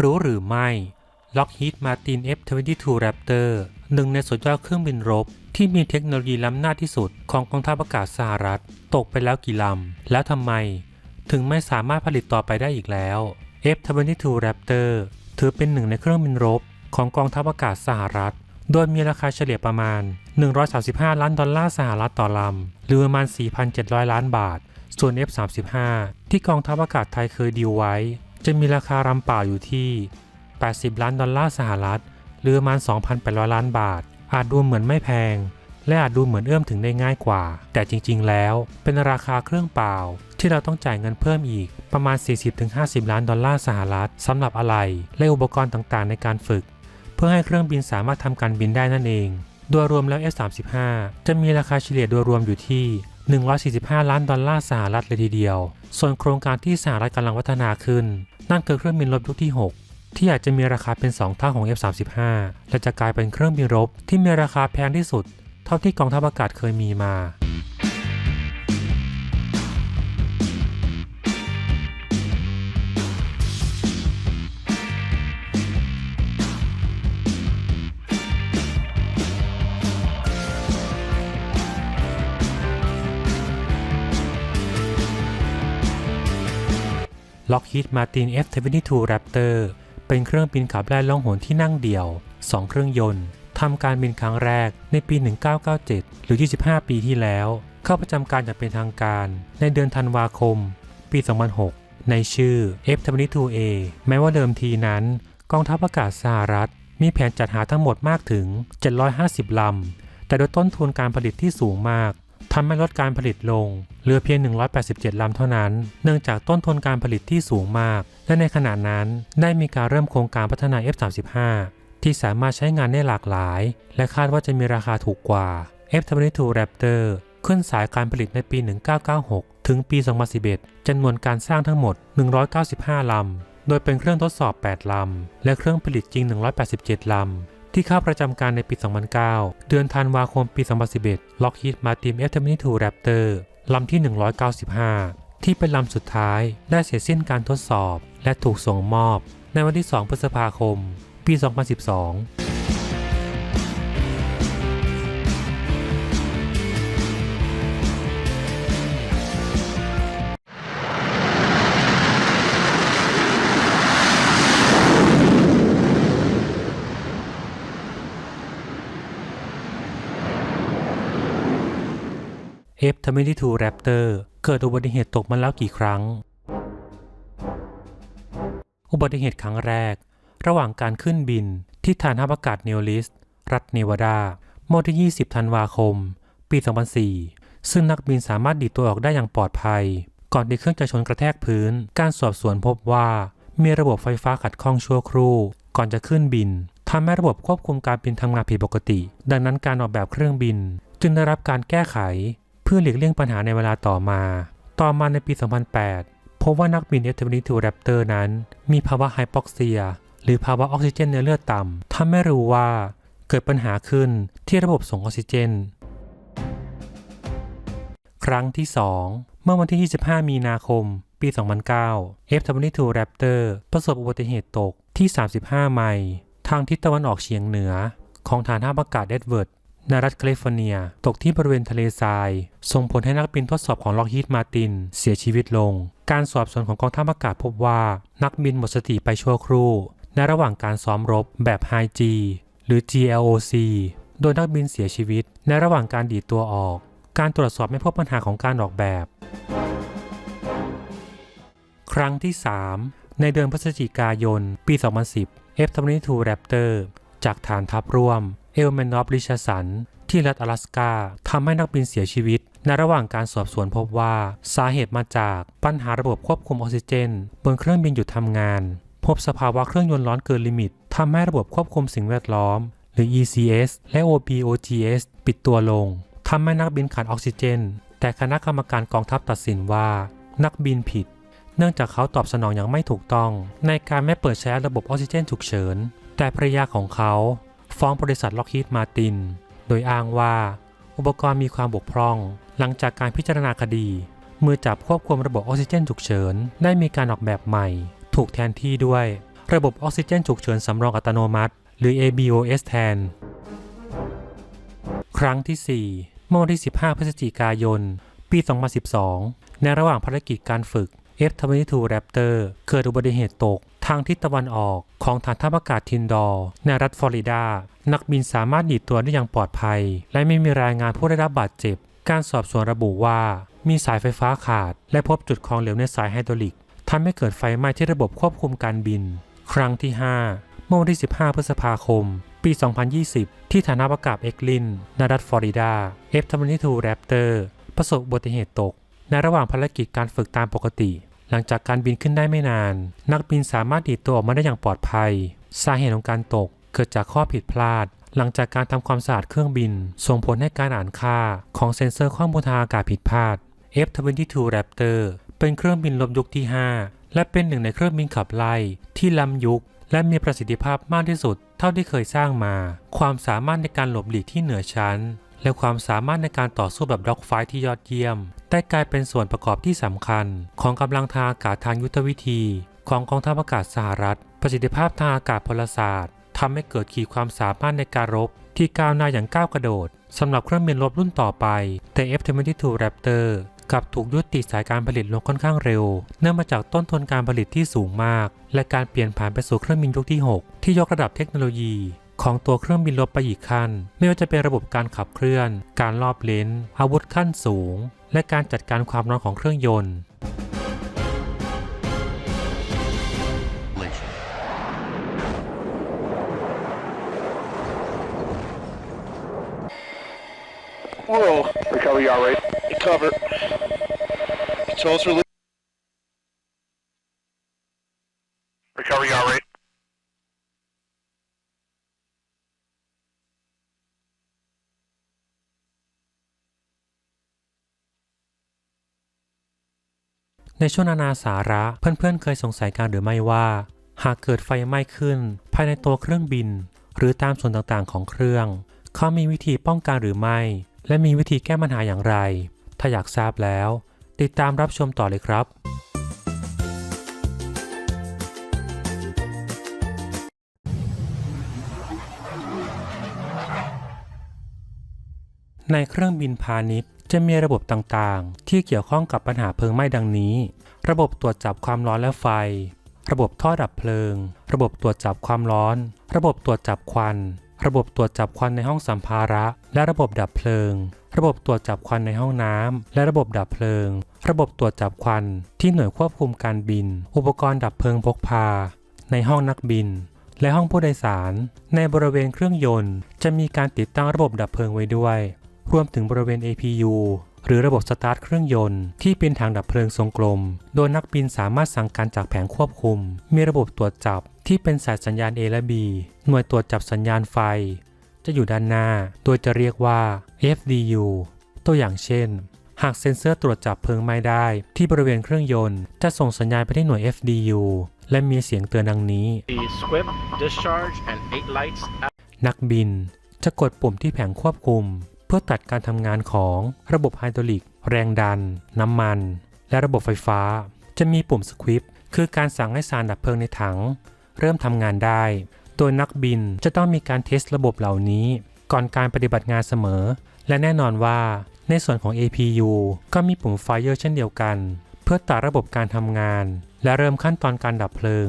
รู้หรือไม่ Lockheed Martin F-22 Raptor หนึ่งในสุดยอดเครื่องบินรบ ที่มีเทคโนโลยีล้ำหน้าที่สุดของกองทัพอากาศสหรัฐ ตกไปแล้วกี่ลำ แล้วทำไม ถึงไม่สามารถผลิตต่อไปได้อีกแล้ว F-22 Raptor ถือเป็นหนึ่งในเครื่องบินรบ ของกองทัพอากาศสหรัฐ โดยมีราคาเฉลี่ยประมาณ 135 ล้านดอลลาร์สหรัฐต่อลำ หรือประมาณ 4,700 ล้านบาท ส่วน F-35 ที่กองทัพอากาศไทยเคยดีลไว้ จะมีราคารำเปล่าอยู่ที่ 80 ล้านดอลลาร์สหรัฐ หรือประมาณ 2,800 ล้านบาท อาจดูเหมือนไม่แพง และอาจดูเหมือนเอื้อมถึงได้ง่ายกว่า แต่จริงๆ แล้ว เป็นราคาเครื่องเปล่า ที่เราต้องจ่ายเงินเพิ่มอีกประมาณ 40-50 ล้านดอลลาร์สหรัฐสำหรับอะไรและอุปกรณ์ต่างๆ ในการฝึก เพื่อให้เครื่องบินสามารถทำการบินได้นั่นเอง โดยรวมแล้ว F-35 จะมีราคาเฉลี่ยโดยรวมอยู่ที่145 ล้านดอลลาร์สหรัฐเลยทีเดียว ส่วนโครงการที่สหรัฐกำลังพัฒนาขึ้น นั่นคือเครื่องบินรบยุคที่ 6 ที่อาจจะมีราคาเป็น 2 เท่าของ F-35 และจะกลายเป็นเครื่องบินรบที่มีราคาแพงที่สุด เท่าที่กองทัพอากาศเคยมีมา Lockheed Martin F-22 Raptor เป็นเครื่องบินขับไล่ล่องหนที่นั่งเดี่ยว 2 เครื่องยนต์ทำการบินครั้งแรกในปี 1997 หรือ 25 ปีที่แล้ว เข้าประจำการอย่างเป็นทางการในเดือนธันวาคม ปี 2006 ในชื่อ F-22A แม้ว่าเดิมทีนั้น กองทัพอากาศสหรัฐ มีแผนจัดหาทั้งหมดมากถึง 750 ลำ แต่โดยต้นทุนการผลิตที่สูงมาก ทำให้ลดการผลิตลง เหลือเพียง 187 ลำเท่านั้น เนื่องจากต้นทุนการผลิตที่สูงมาก และในขณะนั้นได้มีการเริ่มโครงการพัฒนา F-35 ที่สามารถใช้งานได้หลากหลาย และคาดว่าจะมีราคาถูกกว่า F-22 Raptor ขึ้นสายการผลิตในปี 1996 ถึงปี 2011จำนวนการสร้างทั้งหมด 195 ลำ โดยเป็นเครื่องทดสอบ 8 ลำ และเครื่องผลิตจริง 187 ลำ ที่เข้าประจำการในปี 2009 เดือนธันวาคมปี 2011 Lockheed Martin F-22 Raptor ลำที่ 195 ที่เป็นลำสุดท้ายได้เสร็จสิ้นการทดสอบ และถูกส่งมอบ ในวันที่ 2 พฤษภาคม ปี 2012 F-22 Raptor เกิดอุบัติเหตุตกมาแล้วกี่ครั้ง อุบัติเหตุครั้งแรก ระหว่างการขึ้นบินที่ฐานทัพอากาศเนลลิส รัฐเนวาดาเมื่อวันที่ 20 ธันวาคม ปี 2004 ซึ่งนักบินสามารถดีดตัวออกได้อย่างปลอดภัย ก่อนที่เครื่องจะชนกระแทกพื้น การสอบสวนพบว่า มีระบบไฟฟ้าขัดข้องชั่วครู่ ก่อนจะขึ้นบินทำให้ระบบควบคุมการบินทำงานผิดปกติ ดังนั้นการออกแบบเครื่องบิน จึงได้รับการแก้ไข เพื่อหลีกเลี่ยงปัญหาในเวลาต่อมา ต่อมาในปี 2008 พบว่านักบิน F-22 Raptor นั้น มีภาวะไฮปอกเซีย หรือภาวะออกซิเจนในเลือดต่ำทำให้รู้ว่าเกิดปัญหาขึ้นที่ระบบส่งออกซิเจน ครั้งที่ 2 เมื่อวันที่ 25 มีนาคม ปี 2009 F-22 Raptor ประสบอุบัติเหตุตกที่ 35 ไมล์ทางทิศตะวันออกเฉียงเหนือ ของฐานทัพอากาศเอ็ดเวิร์ด ในรัฐแคลิฟอร์เนีย ตกที่บริเวณทะเลทราย ส่งผลให้นักบินทดสอบของล็อกฮีดมาติน เสียชีวิตลง การสอบสวนของกองทัพอากาศพบว่า นักบินหมดสติไปชั่วครู่ ในระหว่างการซ้อมรบแบบ High G หรือ GLOC โดยนักบินเสียชีวิต ในระหว่างการดีดตัวออก การตรวจสอบไม่พบปัญหาของการออกแบบ ครั้งที่ 3 ในเดือนพฤศจิกายน ปี 2010 F-22 Raptor จากฐานทัพร่วมเอลเมนอฟริชสันที่รัฐ阿拉สกาทำให้นักบินเสียชีวิต ในระหว่างการสอบสวนพบว่าสาเหตุมาจากปัญหาระบบควบคุมออกซิเจน บนเครื่องบินหยุดทำงาน พบสภาวะเครื่องยนต์ร้อนเกินลิมิตทำให้ระบบควบคุมสิ่งแวดล้อม หรือ ECS และ OPOGS ปิดตัวลงทำให้นักบินขาดออกซิเจน แต่คณะกรรมการกองทัพตัดสินว่า นักบินผิด เนื่องจากเขาตอบสนองอย่างไม่ถูกต้อง ในการไม่เปิดใช้ระบบออกซิเจนฉุกเฉิน แต่ภรรยาของเขาฟ้องบริษัทล็อกฮีดมาติน โดยอ้างว่าอุปกรณ์มีความบกพร่อง หลังจากการพิจารณาคดี มือจับควบคุมระบบออกซิเจนฉุกเฉิน ได้มีการออกแบบใหม่ ถูกแทนที่ด้วย ระบบออกซิเจนฉุกเฉินสำรองอัตโนมัติ หรือ ABOS แทน ครั้งที่ 4 เมื่อวันที่ 15 พฤศจิกายน ปี 2012 ในระหว่างภารกิจการฝึก F-22 Raptor เกิดอุบัติเหตุตก ทางทิศตะวันออกของฐานทัพอากาศทินดอร์ในรัฐฟลอริดา นักบินสามารถดีดตัวได้อย่างปลอดภัย และไม่มีรายงานผู้ได้รับบาดเจ็บ การสอบสวนระบุว่า มีสายไฟฟ้าขาด และพบจุดของเหลวในสายไฮดรอลิกทำให้เกิดไฟไหม้ที่ระบบควบคุมการบิน ครั้งที่ 5 เมื่อวันที่ 15 พฤษภาคม ปี 2020 ที่ฐานทัพอากาศเอ็กลินในรัฐฟลอริดา F-22 Raptor ประสบอุบัติเหตุตก ในระหว่างภารกิจการฝึกตามปกติ หลังจากการบินขึ้นได้ไม่นาน นักบินสามารถดีดตัวออกมาได้อย่างปลอดภัย สาเหตุของการตกเกิดจากข้อผิดพลาด หลังจากการทำความสะอาดเครื่องบิน ส่งผลให้การอ่านค่าของเซ็นเซอร์ข้อมูลทางอากาศผิดพลาด F-22 Raptor เป็นเครื่องบินลบยุคที่ 5 และเป็นหนึ่งในเครื่องบินขับไล่ที่ล้ำยุค และมีประสิทธิภาพมากที่สุด เท่าที่เคยสร้างมา ความสามารถในการหลบหลีกที่เหนือชั้น และความสามารถในการต่อสู้แบบด็อกไฟที่ยอดเยี่ยม ได้กลายเป็นส่วนประกอบที่สำคัญ ของกำลังทางอากาศทางยุทธวิธี ของกองทัพอากาศสหรัฐ ประสิทธิภาพทางอากาศพลศาสตร์ทำให้เกิดขีดความสามารถในการรบ ที่ก้าวหน้าอย่างก้าวกระโดดสำหรับเครื่องบินรบรุ่นต่อไปแต่ F-22 Raptor กลับถูกยุติสายการผลิตลงค่อนข้างเร็ว เนื่องมาจากต้นทุนการผลิตที่สูงมาก และการเปลี่ยนผ่านไปสู่เครื่องบินยุคที่ 6 ที่ยกระดับเทคโนโลยี ของตัวเครื่องบินรบไปอีกขั้น ไม่ว่าจะเป็นระบบการขับเคลื่อน การรอบเลนอาวุธขั้นสูง และการจัดการความร้อนของเครื่องยนต์ Whoa, Recover, you all right? recover. Controls release. Recover, you all right? ในช่วงนานาสาระเพื่อนๆเคยสงสัยกันหรือไม่ว่า หากเกิดไฟไหม้ขึ้น ภายในตัวเครื่องบิน หรือตามส่วนต่างๆของเครื่อง เขามีวิธีป้องกันหรือไม่ และมีวิธีแก้ปัญหาอย่างไร ถ้าอยากทราบแล้ว ติดตามรับชมต่อเลยครับในเครื่องบินพาณิชย์ จะมีระบบต่างๆ ที่เกี่ยวข้องกับปัญหาเพลิงไหม้ดังนี้ ระบบตรวจจับความร้อนและไฟ ระบบท่อดับเพลิง ระบบตรวจจับความร้อน ระบบตรวจจับควัน ระบบตรวจจับควันในห้องสัมภาระ และระบบดับเพลิง ระบบตรวจจับควันในห้องน้ำและระบบดับเพลิง ระบบตรวจจับควันที่หน่วยควบคุมการบิน อุปกรณ์ดับเพลิงพกพา ในห้องนักบิน และห้องผู้โดยสาร ในบริเวณเครื่องยนต์ จะมีการติดตั้งระบบดับเพลิงไว้ด้วย รวมถึงบริเวณ APU หรือระบบสตาร์ทเครื่องยนต์ที่เป็นถังดับเพลิงทรงกลม โดยนักบินสามารถสั่งการจากแผงควบคุม มีระบบตรวจจับที่เป็นสายสัญญาณ A และ B หน่วยตรวจจับสัญญาณไฟ จะอยู่ด้านหน้า โดยจะเรียกว่า FDU ตัวอย่างเช่น หากเซ็นเซอร์ตรวจจับเพลิงไหม้ได้ ที่บริเวณเครื่องยนต์ จะส่งสัญญาณไปที่หน่วย FDU และมีเสียงเตือนดังนี้ The squib, discharge, and eight lights นักบินจะกดปุ่มที่แผงควบคุม เพื่อตัดการทำงานของระบบไฮดรอลิก แรงดัน น้ำมัน และระบบไฟฟ้า จะมีปุ่มสควิปคือการสั่งให้สารดับเพลิงในถัง เริ่มทำงานได้ โดยนักบินจะต้องมีการเทสระบบเหล่านี้ ก่อนการปฏิบัติงานเสมอ และแน่นอนว่าในส่วนของ APU ก็มีปุ่ม Fire เช่นเดียวกัน เพื่อตัดระบบการทำงาน และเริ่มขั้นตอนการดับเพลิง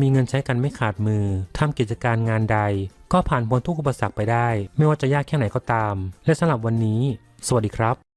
มีเงินใช้กันไม่ขาดมือทำกิจการงานใด ก็ผ่านพ้นทุกอุปสรรคไปได้ ไม่ว่าจะยากแค่ไหนก็ตาม และสำหรับวันนี้ สวัสดีครับ